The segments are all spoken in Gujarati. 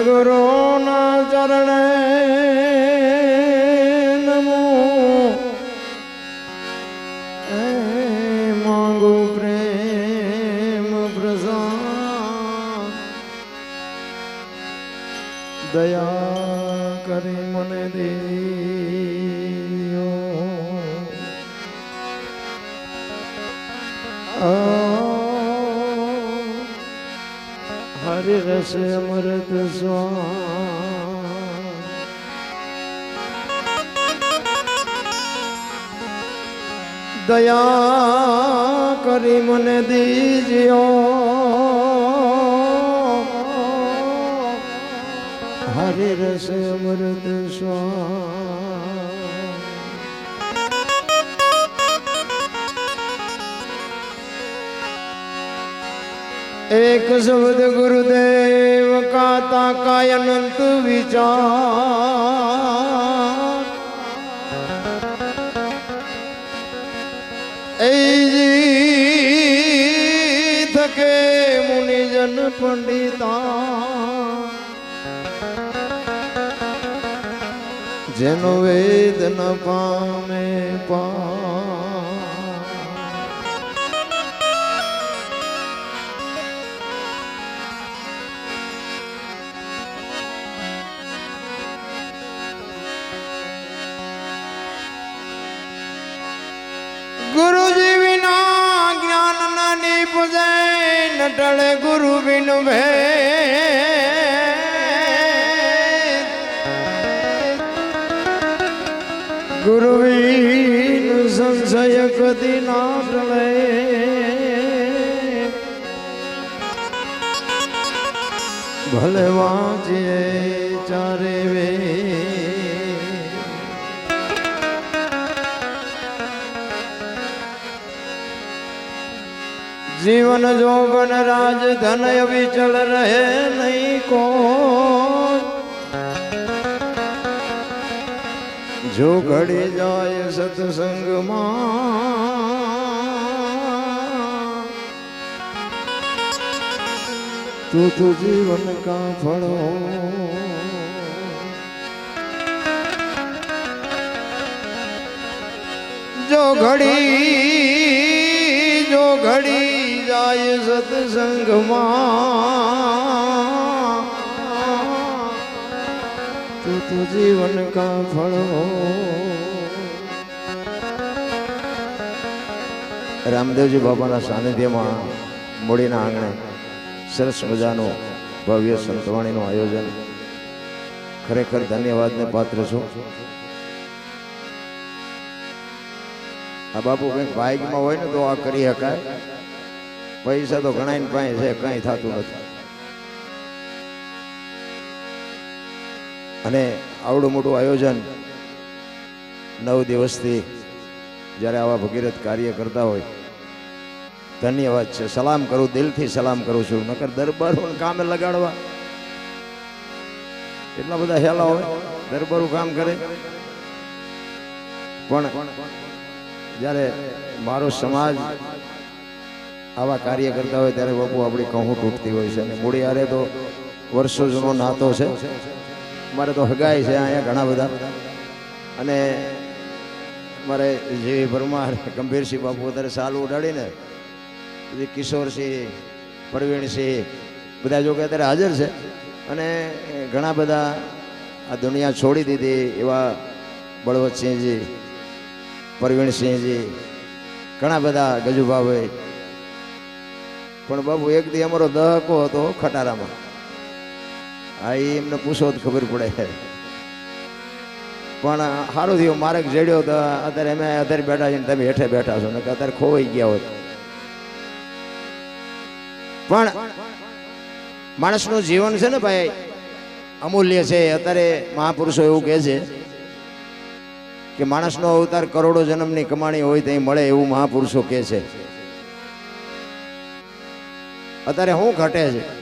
સદગુરુના ચરણે નમો માંગુ પ્રેમ પ્રસાદ દયા કરી મને દેયો હરિ રસ અમૃત દયા કરી મને દીજો હરે રસ અમૃત સ્વા શબ્દ ગુરુદેવ કાતા કાય અનંત વિચાર એજી થકે મુનિજન પંડિતા જેનો વેદ ન પામે પા નીપજે નટળે ગુરુ બિન ભે ગુરુ વિન સંશય કદી ના ટળે ભલે વાંચીએ ચારે વે જીવન જોગન રાજ ધન વિચલ રહે નહીં કો જો ઘડી જાય સત્સંગમાં, તું તું જીવન કા ફળો. જો ઘડી જો ઘડી જાય સત્સંગમાં તું જીવન કા ફળો. રામદેવજી બાબાના સાનિધ્યમાં મૂડીના આંગણે સરસ મજાનું ભવ્ય સંતવાણીનું આયોજન. ખરેખર ધન્યવાદને પાત્ર છું. આ બાપુ કંઈક બાઇકમાં હોય ને તો આ કરી શકાય. પૈસા તો ઘણા પાસે છે, કઈ થતું નથી. અને આવડું મોટું આયોજન નવ દિવસથી જ્યારે આવા ભગીરથ કાર્ય કરતા હોય ધન્યવાદ છે. સલામ કરું, દિલથી સલામ કરું છું. નકર દરબારો કામે લગાડવા. એટલા બધા હેલા હોય, દરબારું કામ કરે. પણ જ્યારે મારો સમાજ આવા કાર્ય કરતા હોય ત્યારે બાપુ આપણી કહું તૂટતી હોય છે. અને મૂડી હારે તો વર્ષો જૂનો નાતો છે. મારે તો હગાઈ છે અહીંયા ઘણા બધા. અને મારે જે પરમાર ગંભીરસિંહ બાપુ અત્યારે સાલ ઉડાડીને, પછી કિશોરસિંહ, પ્રવીણસિંહ, બધા જો કે અત્યારે હાજર છે. અને ઘણા બધા આ દુનિયા છોડી દીધી એવા બળવંતસિંહજી, પ્રવીણસિંહજી, ઘણા બધા ગજુભાભાઈ પણ બાબુ, એક દી અમારો દહકો હતો ખટારામાં. હા એમને પૂછો તો ખબર પડે. પણ સારું થયું મારે જડ્યો તો અત્યારે અમે અત્યારે બેઠા છીએ તમે હેઠે બેઠા છો ને અત્યારે ખોવાઈ ગયા હોત પણ માણસનું જીવન છે ને ભાઈ, અમૂલ્ય છે. અત્યારે મહાપુરુષો એવું કહે છે કે માણસનો અવતાર કરોડો જન્મની કમાણી હોય ત્યાં મળે એવું મહાપુરુષો કહે છે. અત્યારે શું ઘટે છે?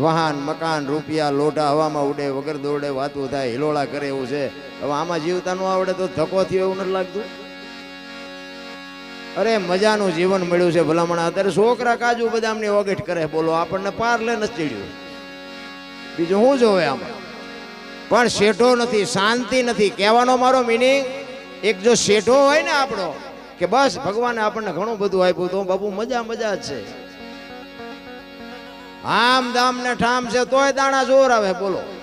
વાહન, મકાન, રૂપિયા, લોઢા, હવામાં ઉડે, વગર દોડે, વાતું થાય, હિલોળા કરે એવું છે. હવે આમાં જીવતા ન આવડે તો ધક્કો થયો એવું નથી લાગતું? અરે, મજાનું જીવન મળ્યું છે ભલામણ. અત્યારે છોકરા કાજુ બદામની વગેટ કરે. બોલો, આપણને પાર લે નથી ચડ્યું. બીજું શું જોવે આમાં? પણ શેઠો નથી, શાંતિ નથી. કહેવાનો મારો મિનિંગ એક જો શેઠો હોય ને આપણો, કે બસ ભગવાને આપણને ઘણું બધું આપ્યું, તો બાપુ, મજા મજા જ છે. આમ દામ ને ઠામ છે, તોય દાણા જોર આવે, બોલો.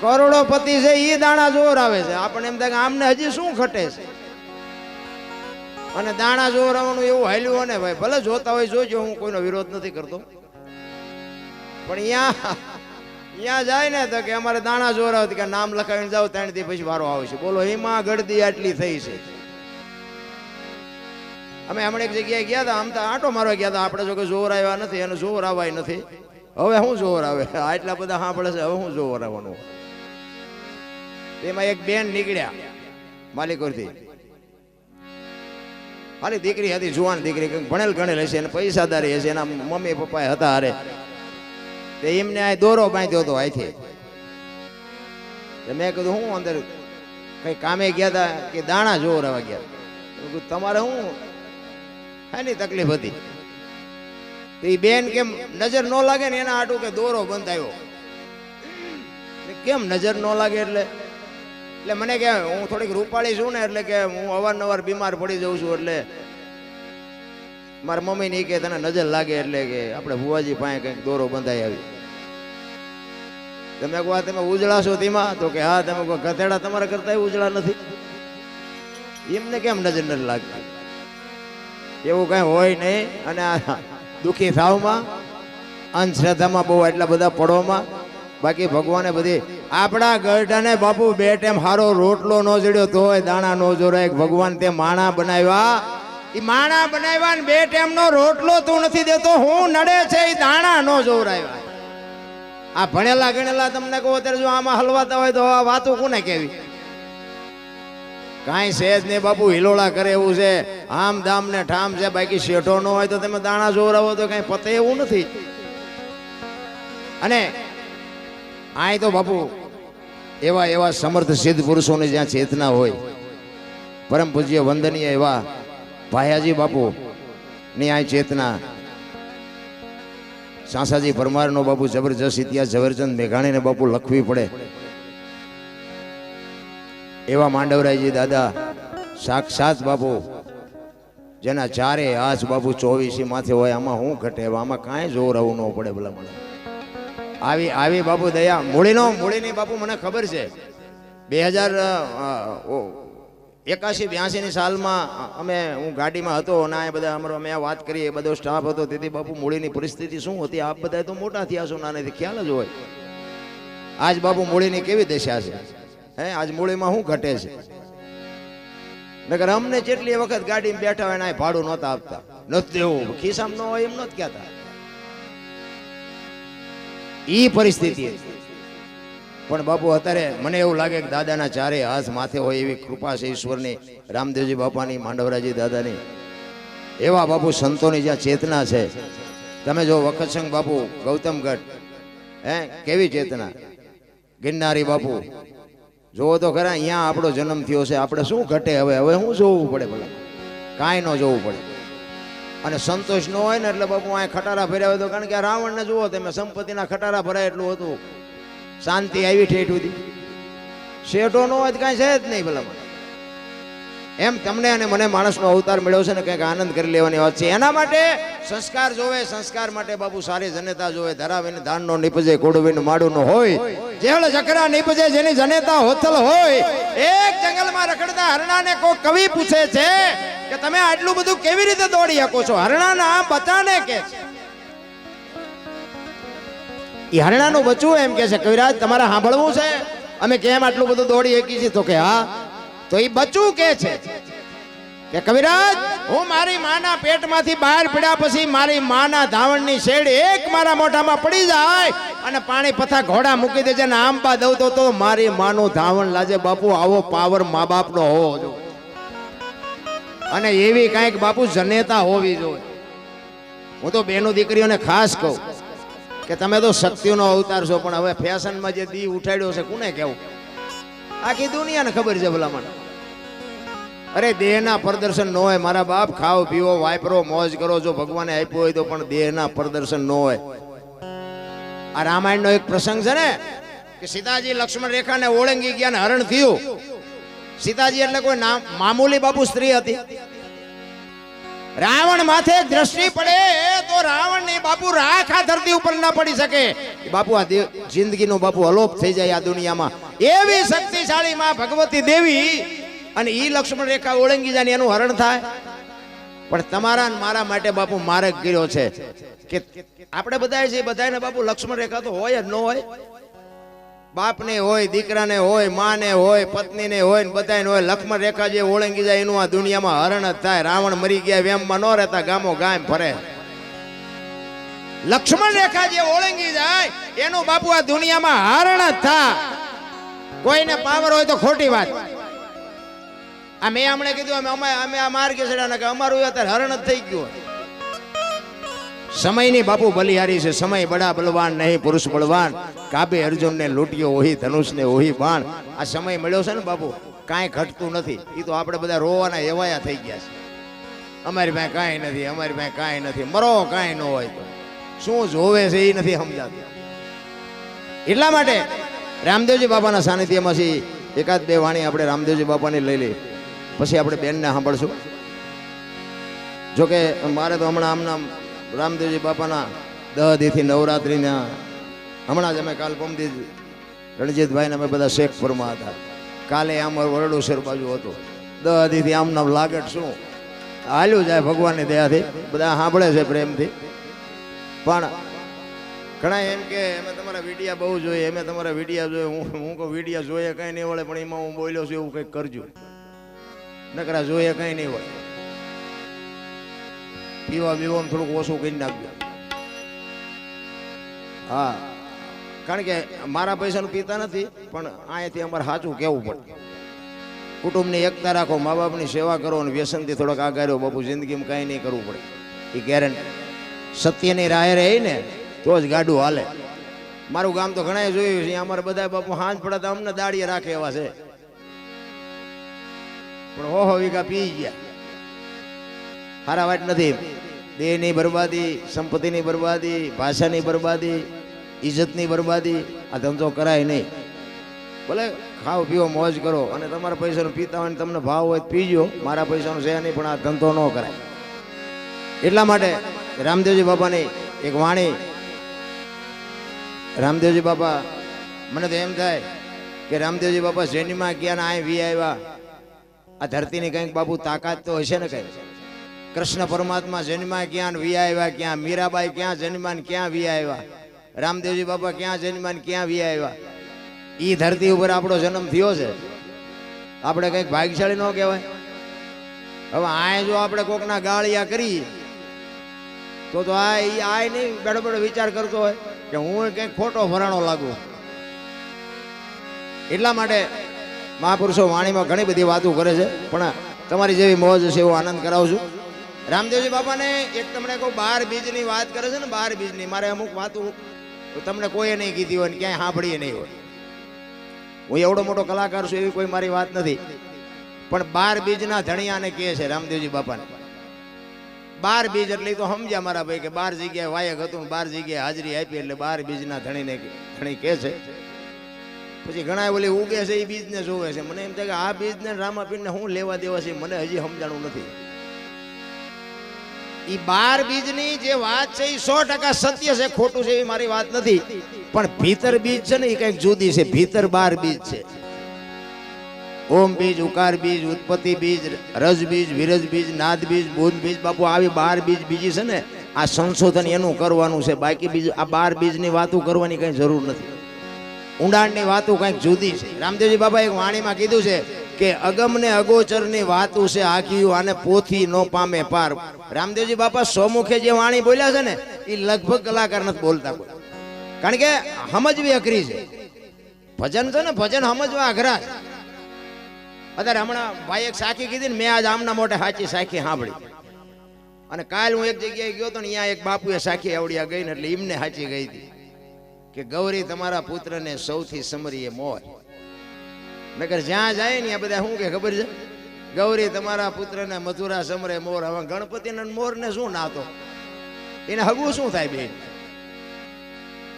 કરોડોપતિ છે એ દાણા જોર આવે છે. આપણે એમ થાય કે આમને હજી શું ખટે છે? અને દાણા જોર આવવાનું એવું હાલ્યું ને ભાઈ, ભલે જોતા હોય, જોજો, હું કોઈનો વિરોધ નથી કરતો. પણ અહીંયા અહીંયા જાય ને તો કે અમારે દાણા જોર આવે કે નામ લખાવીને જાવ દી પછી વારો આવશે બોલો એમાં ગળદી આટલી થઈ છે. અમે હમણાં એક જગ્યાએ ગયા હતા, આમ તો આંટો મારવા ગયા હતા. આપણે જો કે જોર આવ્યા નથી અને જોર આવાય નથી. હવે શું જોર આવે? આટલા બધા સાંભળે છે, હવે શું જોર આવવાનું? તેમાં એક બેન નીકળ્યા માલિકોરથી ખાલી દીકરી હતી, જુવાન દીકરી ભણેલ ગણેલ હશે અને પૈસાદારી હશે, એના મમ્મી પપ્પા હતા હારે. તે એમને આ દોરો બાંધ્યો હતો અહીંથી મેં કીધું, હું અંદર કઈ કામે ગયા હતા કે દાણા જોર આવવા ગયા? તમારે શું શાની તકલીફ હતી. તો એ બેન કેમ નજર ન લાગે ને એના આટું કે દોરો બંધાયો આવ્યો? કેમ નજર ન લાગે એટલે? એટલે મને કે હું થોડીક રૂપાળી છું ને એટલે કે હું અવારનવાર બીમાર પડી જાઉં છું એટલે મારા મમ્મી ની કે તને નજર લાગે એટલે કે આપણે ભુવાજી પાસે કંઈક દોરો બંધાઈ આવી. તમે કહો તમે ઉજળા છો તેમાં તો કે હા, તમે કહો ગધેડા તમારા કરતા ઉજળા નથી. એમને કેમ નજર નથી લાગતી? એવું કઈ હોય નહીં. અને આ દુઃખી થાવમાં અંધશ્રદ્ધામાં બહુ એટલા બધા પડોમાં બાકી ભગવાને બધી, આપણા ગરડાને બાપુ બે ટાઈમ હારો રોટલો ન જડ્યો તોય દાણા નો જોરાય ભગવાન તે માણા બનાવ્યા. એ માણા બનાવ્યા ને બે ટાઈમ નો રોટલો તું નથી દેતો, હું નડે છે એ દાણા નો જોરાવ્યા આ ભણેલા ગણેલા તમને કહો, અત્યારે જો આમાં હલવાતા હોય તો આ વાતો કોને કેવી કાંઈ છે જ નહીં બાપુ, હિલોળા કરે એવું છે. આમ દામ ને ઠામ છે, બાકી શેઠો નો હોય તો તમે દાણા જોરાવો તો કઈ પતે એવું નથી. અને આય તો બાપુ, એવા એવા સમર્થ સિદ્ધ પુરુષોની જ્યાં ચેતના હોય, પરમ પૂજ્ય વંદનીય એવા ભાયાજી બાપુ, ની આ ચેતના. સાસાજી પરમારનો બાપુ જબરજસ્ત ઇતિહાસ ઝવેરચંદ મેઘાણીને બાપુ લખવી પડે. એવા માંડવરાયજી દાદા, સાક્ષાત બાપુ, જેના ચારે હાથ બાપુ ચોવીસી માથે હોય, આમાં શું ઘટે આમાં કાંઈ જોર આવું ન પડે ભલા મને. આવી આવી બાપુ દયા. મૂળીનો મૂળીની બાપુ મને ખબર છે. બે હજાર એકાશી બ્યાસીની સાલમાં અમે, હું ગાડીમાં હતો અને આ બધા અમારો, અમે વાત કરીએ બધો સ્ટાફ હતો, તેથી બાપુ મૂળીની પરિસ્થિતિ શું હતી? આપ બધા તો મોટા થયા છો, નાનેથી ખ્યાલ જ હોય. આજ બાપુ મૂળીની કેવી દશા છે? હે, આજ મૂળીમાં શું ઘટે છે? નકર અમને જેટલી વખત ગાડીમાં બેઠા હોય ને ભાડું નહોતા આપતા. નથી દેવું ખિસ્સામાં ન હોય એમ નથી કહેતા. ઈ પરિસ્થિતિ હતી. પણ બાપુ, અત્યારે મને એવું લાગે કે દાદાના ચારે હાથ માથે હોય એવી કૃપા છે ઈશ્વરની, રામદેવજી બાપાની, માંડવરાજી દાદાની. એવા બાપુ સંતોની જ્યાં ચેતના છે. તમે જો વખતસંગ બાપુ, ગૌતમગઢ, હે, કેવી ચેતના? ગિરનારી બાપુ જોવો તો ખરા, અહીંયા આપણો જન્મ થયો છે. આપણે શું ઘટે હવે? હવે શું જોવું પડે ભલા? કાંઈ ન જોવું પડે. અને સંતોષ ન હોય ને એટલે બાપુ અહીંયા ખટારા ભર્યા હોય તો કારણ કે રાવણને જુઓ તમે, સંપત્તિના ખટારા ભરાય એટલું હતું. શાંતિ આવી ઠેઠ સુધી. શેઠો ન હોય તો કાંઈ છે જ નહીં ભલા એમ તમને અને મને માણસનો અવતાર મળ્યો છે ને કંઈક આનંદ કરી લેવાની વાત છે. એના માટે સંસ્કાર જોવે, સંસ્કાર માટે બાપુ સારી જનેતા જોવે, ધરાવીને ધાનનો નીપજે કોડવીને માડું હોય. જેવળ જકરા નીપજે, જેની જનેતા હોથલ હોય. એક જંગલમાં રખડતા હરણાને કોઈ કવિ પૂછે છે કે તમે આટલું બધું કેવી રીતે દોડી શકો છો? હરણાના બચાને કે છે? હરણાનું બચવું એમ કે છે, કવિરાજ, તમારે સાંભળવું છે? અમે કેમ આટલું બધું દોડી શકીએ છીએ? તો કે, હા તો એ બચું કે છે? કે કવિરાજ, હું મારી માના પેટમાંથી બહાર પડ્યા પછી મારી માના ધાવણની શેડ એક મારા મોઢામાં પડી જાય અને પાણી પથા ઘોડા મૂકી દેજે ને આંબા દઉં તો મારી માનું ધાવણ લાજે, બાપુ, આવો પાવર મા બાપનો હોવો જોઈએ. અને એવી કાંઈક બાપુ જનેતા હોવી જોઈએ. હું તો બેનો દીકરીઓને ખાસ કહું કે તમે તો શક્તિનો અવતાર છો, પણ હવે ફેશનમાં જે દી ઉઠાડ્યો છે, કોને કેવું આખી દુનિયાને ખબર છે ભલામણ. અરે, દેહના પ્રદર્શન ન હોય. મારા બાપ ખાઓ પીવો વાપરો, મોજ કરો. જો ભગવાને આપ્યું હોય તો પણ દેહના પ્રદર્શન ન હોય. આ રામાયણનો એક પ્રસંગ છે ને, કે સીતાજી લક્ષ્મણ રેખાને ઓળંગી ગયા ને હરણ થયું. સીતાજી એટલે કોઈ નામ મામૂલી બાપુ સ્ત્રી હતી. રાવણ માથે એક દ્રષ્ટિ પડે તો રાવણની બાપુ રાખ આ ધરતી ઉપર ના પડી શકે. એ બાપુ આ દે- જિંદગીનો બાપુ અલોપ થઈ જાય આ દુનિયામાં. એવી શક્તિશાળી માં ભગવતી દેવી અને ઈ લક્ષ્મણ રેખા ઓળંગી જાય એનું હરણ થાય. પણ તમારા મારા માટે બાપુ માર્ગ કર્યો છે કે આપણે બધા છે બધાને બાપુ લક્ષ્મણ રેખા તો હોય જ ન હોય. બાપને હોય, દીકરાને હોય, માને હોય, પત્નીને હોય ને હોય, લક્ષ્મણ રેખા જે ઓળંગી જાય એનું આ દુનિયામાં હરણ જ થાય. રાવણ મરી ગયા, વેમમાં ન રહેતા, ગામો ગામ ફરે. લક્ષ્મણ રેખા જે ઓળંગી જાય, એનું બાપુ આ દુનિયામાં હરણ જ થાય. કોઈને પાવર હોય તો ખોટી વાત. આ મેં હમણે કીધું, અમે અમે અમે આ માર્ગે ચડ્યા કે અમારું અત્યારે હરણ જ થઈ ગયું સમયની બાપુ બલિહારી છે. સમય બડા બલવાન, નહીં પુરુષ બળવાન. કાબે અર્જુનને લૂંટ્યો ઓહી, ધનુષને ઓહી બાણ. આ સમય મળ્યો છે ને બાપુ, કાંઈ ઘટતું નથી. એ તો આપણે બધા રોવાના એવાયા થઈ ગયા છે. અમારી પાસે કાંઈ નથી, અમારી પાસે કાંઈ નથી. મરો કાંઈ ન હોય તો. શું જોવે છે એ નથી સમજાતું. એટલા માટે રામદેવજી બાપાના સાનિધ્યમાંથી એકાદ બે વાણી આપણે રામદેવજી બાપાની લઈ લઈએ. પછી આપણે બેનને સાંભળશું. જોકે મારે તો હમણાં આમનામ રામદેવજી બાપાના દહ દીથી નવરાત્રિના, હમણાં જ અમે કાલ પમદી રણજીતભાઈને અમે બધા શેખપુરમાં હતા. કાલે અમારું વરડુસર બાજુ હતું. દહ દીથી આમનામ લાગટ શું? હાલ્યું જાય ભગવાનની દયાથી. બધા સાંભળે છે પ્રેમથી. પણ ઘણા એમ કે અમે તમારા વિડીયા બહુ જોઈએ, અમે તમારા વિડીયા જોઈએ, હું હું કહું, વિડીયા જોઈએ કંઈ નહીં વળે, પણ એમાં હું બોલ્યો છું એવું કંઈક કરજો. નકરા જોઈએ કંઈ નહીં હોય પીવા પીવાનું થોડુંક ઓછું કરી નાખજો. હા. કારણ કે મારા પૈસાનું પીતા નથી, પણ અહીંયાથી અમારે સાચું કેવું પડે. કુટુંબની એકતા રાખો મા બાપની સેવા કરો અને વ્યસનથી થોડોક આગાર્યો બાપુ, જિંદગીમાં કાંઈ નહીં કરવું પડે. એ ગેરંટી સત્યની રાહે રહી ને તો જ ગાડું હાલે. મારું ગામ તો ઘણા જોયું છે, અમારે બધા બાપુ હાંજ પડે તો અમને દાડીએ રાખે એવા છે. પણ હો હો વીઘા પી ગયા. હારા વાત નથી. દેહની બરબાદી, સંપત્તિની બરબાદી, ભાષાની બરબાદી ઇજ્જતની બરબાદી, આ ધંધો કરાય નહીં. ભલે ખાઓ પીવો, મોજ કરો, અને તમારા પૈસાનું પીતા હોય તમને ભાવ હોય પીજો. મારા પૈસાનું છે નહીં, પણ આ ધંધો ન કરાય. એટલા માટે રામદેવજી બાપાની એક વાણી રામદેવજી બાપા, મને તો એમ થાય કે રામદેવજી બાપા શ્રેણીમાં ગયા ને અહીં વી આવ્યા આ ધરતીની કંઈક બાપુ તાકાત તો હશે ને કંઈક કૃષ્ણ પરમાત્મા જન્મા ક્યાં વી આવ્યા ક્યાં? મીરાબાઈ ક્યાં જન્માન ક્યાં વી આવ્યા રામદેવજી બાપા ક્યાં જન્માન ક્યાં વી આવ્યા એ ધરતી ઉપર આપણો જન્મ થયો છે. આપણે કંઈક ભાગ્યશાળી ન કહેવાય. હવે આ જો આપણે કોકના ગાળિયા કરી તો તો આ આય નહીં બેડો બેડો વિચાર કરતો હોય. કે હું કંઈક ખોટો વરાણો લાગુ. એટલા માટે મહાપુરુષો વાણીમાં ઘણી બધી વાતો કરે છે, પણ તમારી જેવી મોજ છે એવો આનંદ કરાવું છું. રામદેવજી બાપાને એક તમને કહું, બાર બીજની વાત કરે છે ને, બાર બીજની, મારે અમુક વાતો તમને કોઈએ નહીં કીધી હોય ને ક્યાંય સાંભળીએ નહીં હોય. હું એવડો મોટો કલાકાર છું એવી કોઈ મારી વાત નથી. પણ બાર બીજના ધણિયાને કહે છે રામદેવજી બાપાને. બાર બીજ એટલે તો સમજ્યા મારા ભાઈ કે બાર જગ્યાએ વાયક હતું ને બાર જગ્યાએ હાજરી આપી એટલે બાર બીજના ધણીને ધણી કહે છે. પછી ઘણા ઓલી ઉગે છે એ બીજને જોવે છે. મને એમ થાય કે આ બીજને રામાપીરને શું લેવા દેવા છે, મને હજી સમજાણું નથી. એ બાર બીજની જે વાત છે એ સો ટકા સત્ય છે, ખોટું છે એ મારી વાત નથી. પણ ભીતર બીજ છે ને એ કંઈક જુદી છે. ભીતર બાર બીજ છે. ઓમ બીજ, ઉકાર બીજ, ઉત્પત્તિ બીજ, રજ બીજ, વિરજ બીજ, નાદ બીજ બુધ બીજ, બાપુ, આવી બાર બીજ બીજી છે ને, આ સંશોધન એનું કરવાનું છે. બાકી બીજ આ બાર બીજની વાતો કરવાની કંઈ જરૂર નથી. ઊંડાણની વાતો કંઈક જુદી છે. રામદેવજી બાબા એક વાણીમાં કીધું છે કે અગમને અગોચરની વાતો છે આખી આને પોથી નો પામે પાર. રામદેવજી બાપા સોમુખે જે વાણી બોલ્યા છે ને, એ લગભગ કલાકાર નથી બોલતા કારણ કે સમજવી અઘરી છે. ભજન છે ને, ભજન સમજવા અઘરા છે. અત્યારે હમણાં ભાઈ એક સાખી કીધી ને, મેં આજ આમના મોટે સાચી સાખી સાંભળી. અને કાલ હું એક જગ્યાએ ગયો તો અહીંયા એક બાપુએ સાખી આવડિયા ગઈ ને એટલે એમને સાચી ગઈ હતી. કે ગૌરી તમારા પુત્રને સૌથી સમરીએ મોર. નગર જ્યાં જાય ને આ બધા શું કે ખબર છે? ગૌરી તમારા પુત્રને મથુરા સમરે મોર. હવે ગણપતિને મોરને શું નાતો? એને હગવું શું થાય બેન?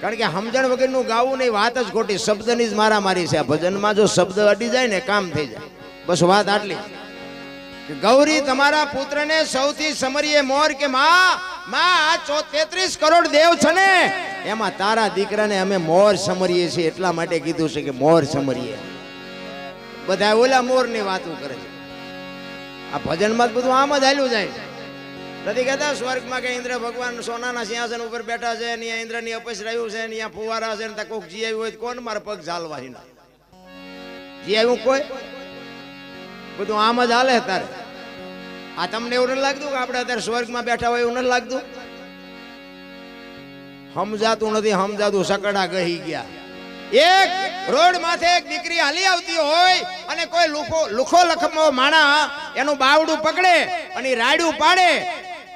કારણ કે સમજણ વગરનું ગાવું નહીં, વાત જ ખોટી. શબ્દની જ મારામારી છે. આ ભજનમાં જો શબ્દ અડી જાય ને, કામ થઈ જાય. બસ વાત આટલી. ગૌરી, તમારા પુત્રને સૌથી સમરીએ મોર કે માં? માં, આ ચો તેત્રીસ કરોડ દેવ છે ને? એમાં તારા દીકરાને અમે મોર સમરીએ છીએ, એટલા માટે કીધું છે કે મોર સમરીએ. બધા ઓલા મોરની વાતો કરે છે. આ ભજનમાં બધું આમ જ હાલ્યું જાય નથી કહેતા સ્વર્ગમાં કે ઇન્દ્ર ભગવાન સોનાના સિંહાસન ઉપર બેઠા છે, ને ઇન્દ્રની અપસ રહ્યું છે, ને ફુવારા છે, ને કોક જી આવ્યું હોય કોણ મારા પગ ઝાલવા હિના જી આવ્યું કોઈ? બધું આમ જ હાલે તારે. આ તમને એવું નથી લાગતું કે આપણે અત્યારે સ્વર્ગમાં બેઠા હોય એવું નથી લાગતું? સમજાતું નથી, સમજાતું, સકડા ગહી ગયા. એક રોડ માથે એક દીકરી હાલી આવતી હોય અને કોઈ લુખો લુખો લખમો માણા એનું બાવડું પકડે અને રાડ્યું પાડે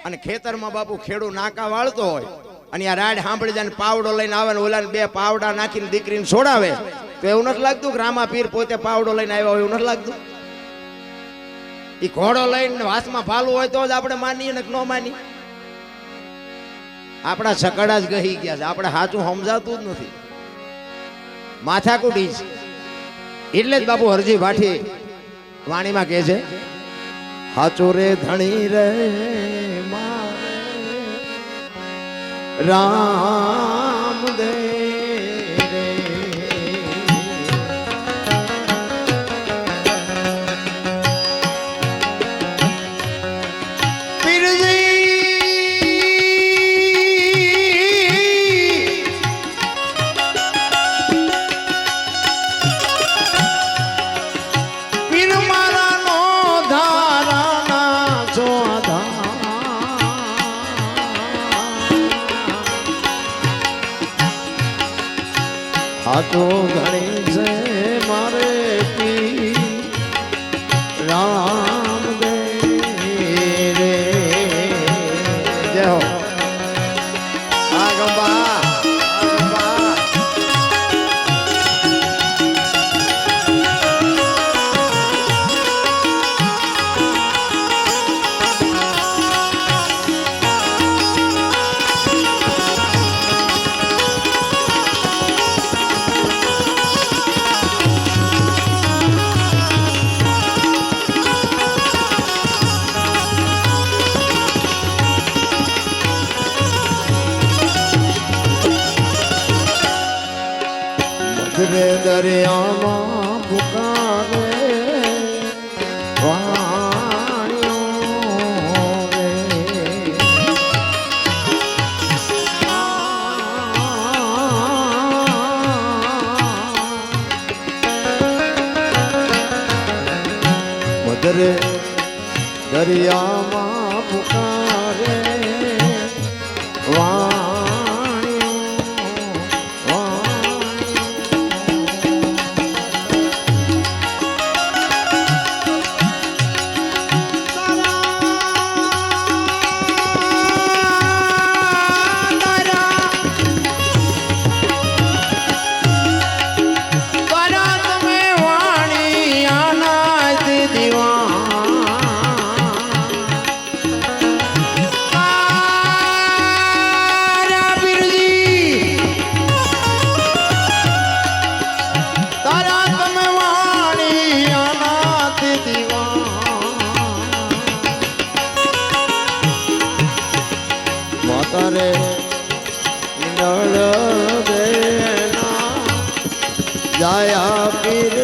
અને ખેતરમાં બાપુ ખેડૂ નાકા વાળતો હોય અને આ રાડ સાંભળી જાય પાવડો લઈને આવે ને ઓલાને બે પાવડા નાખીને દીકરીને છોડાવે. તો એવું નથી લાગતું કે રામા પીર પોતે પાવડો લઈને આવ્યા હોય એવું નથી લાગતું? એ ઘોડો લઈને વાસમાં ભાલું હોય તો જ આપણે માનીએ ને ન માની આપણા સકડા જ ગહી ગયા છે. આપણે સાચું સમજાતું જ નથી. માથાકૂટી છે. એટલે જ બાપુ હરજી ભાઠી વાણીમાં કહે છે, હાચો રે ધણી રે રામ દે હાથો દરિયામાં પુકારે માતા રે નળ જાયા પીર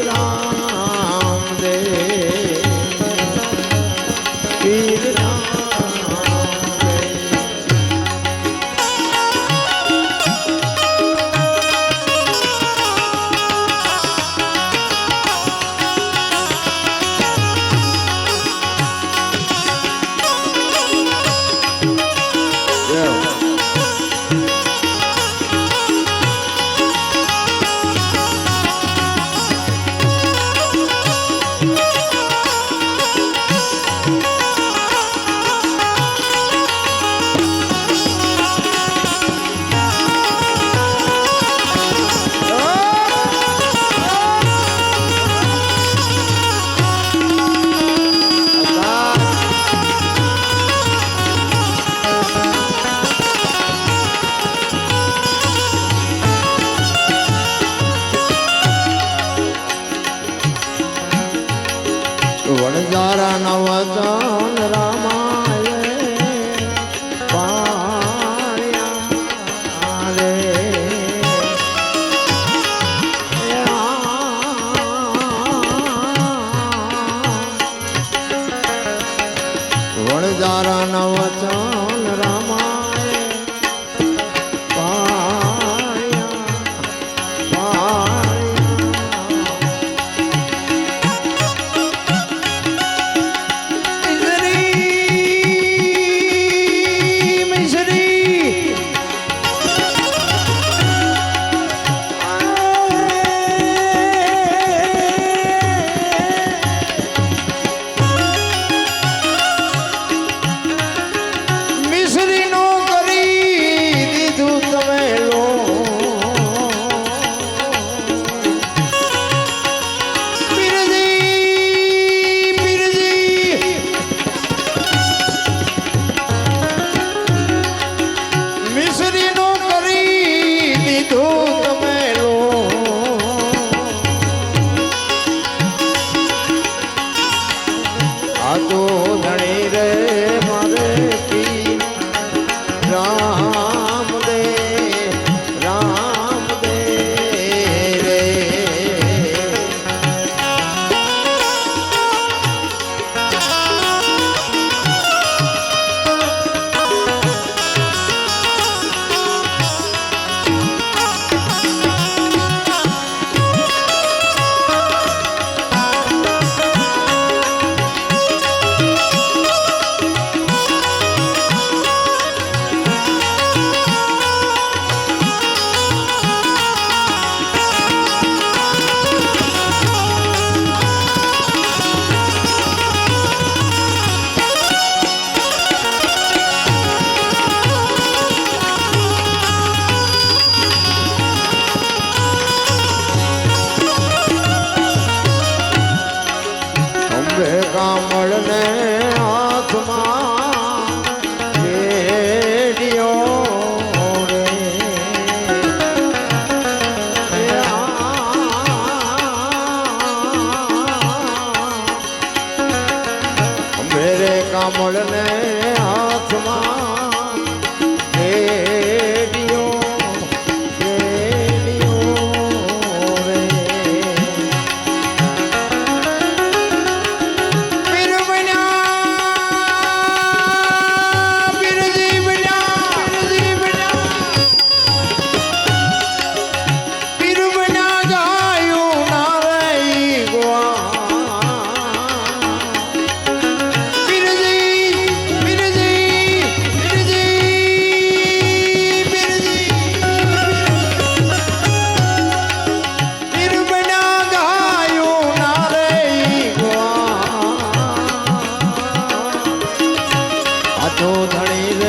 તો ધણી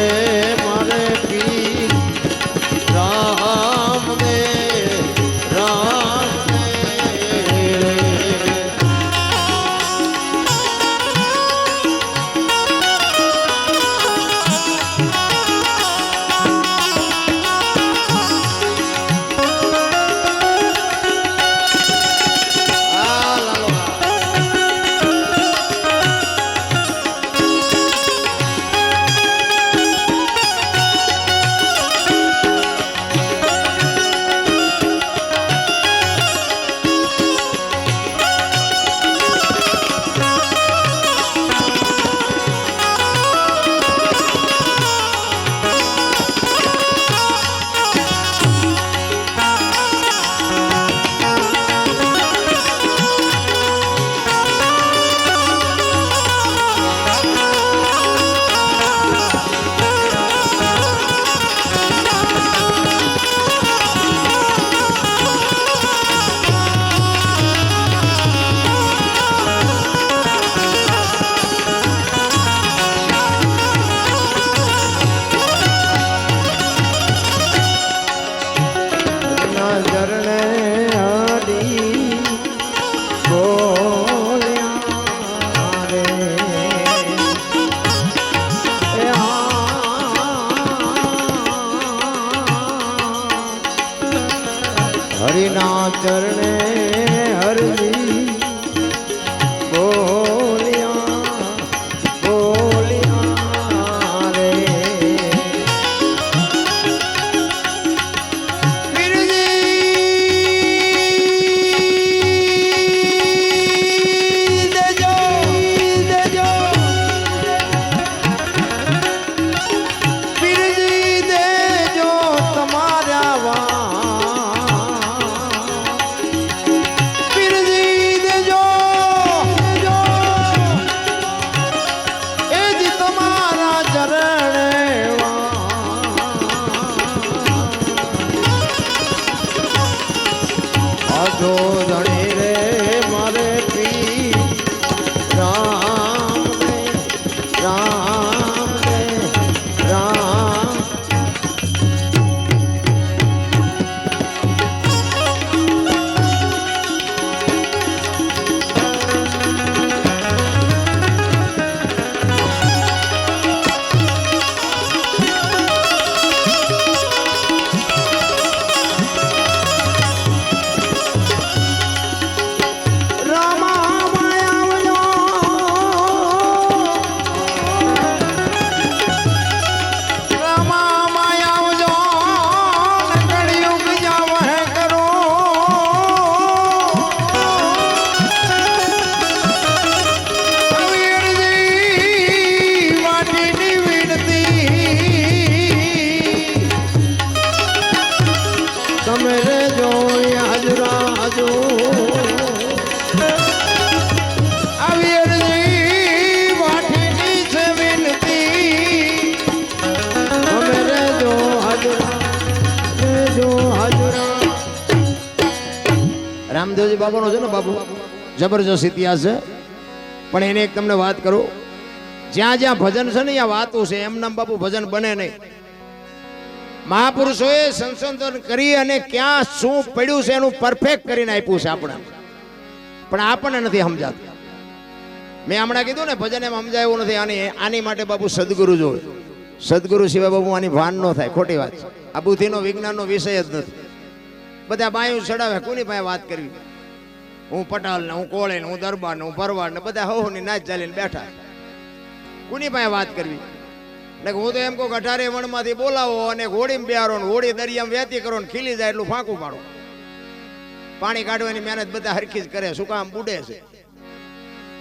રામદેવજી બાબાનો છે ને બાપુ? જબરજસ્ત ઇતિહાસ છે. પણ એને એક તમને વાત કરું. જ્યાં જ્યાં ભજન છે ને, ત્યાં વાતું છે. એમ નામ બાપુ ભજન બને નહીં. મહાપુરુષોએ સંશોધન કરી અને ક્યાં શું પડ્યું છે એનું પરફેક્ટ કરીને આપ્યું છે આપણે પણ આપણને નથી સમજાતું. મેં હમણાં કીધું ને, ભજન એમ સમજાય એવું નથી. આની આની માટે બાપુ સદગુરુ જોવે. સદગુરુ સિવાય બાપુ આની ભાન ન થાય. ખોટી વાત આ બુદ્ધિનો વિજ્ઞાનનો વિષય જ નથી. બધા બાયું ચડાવે, કોની પાસે વાત કરવી? હું પટાલ ને હું કોળે ને હું દરબાર ને હું ભરવાડ ને બધા હો ની નાચ ચાલીને બેઠા. કોની પાસે વાત કરવી? ને હું તો એમ કહું અઢારે વણમાંથી બોલાવો અને હોળી બિહારો ને હોળી દરિયામાં વેતી કરો ને ખીલી જાય એટલું ફાંકું પાડો. પાણી કાઢવાની મહેનત બધા હરખી જ કરે, શું કામ બુડે છે?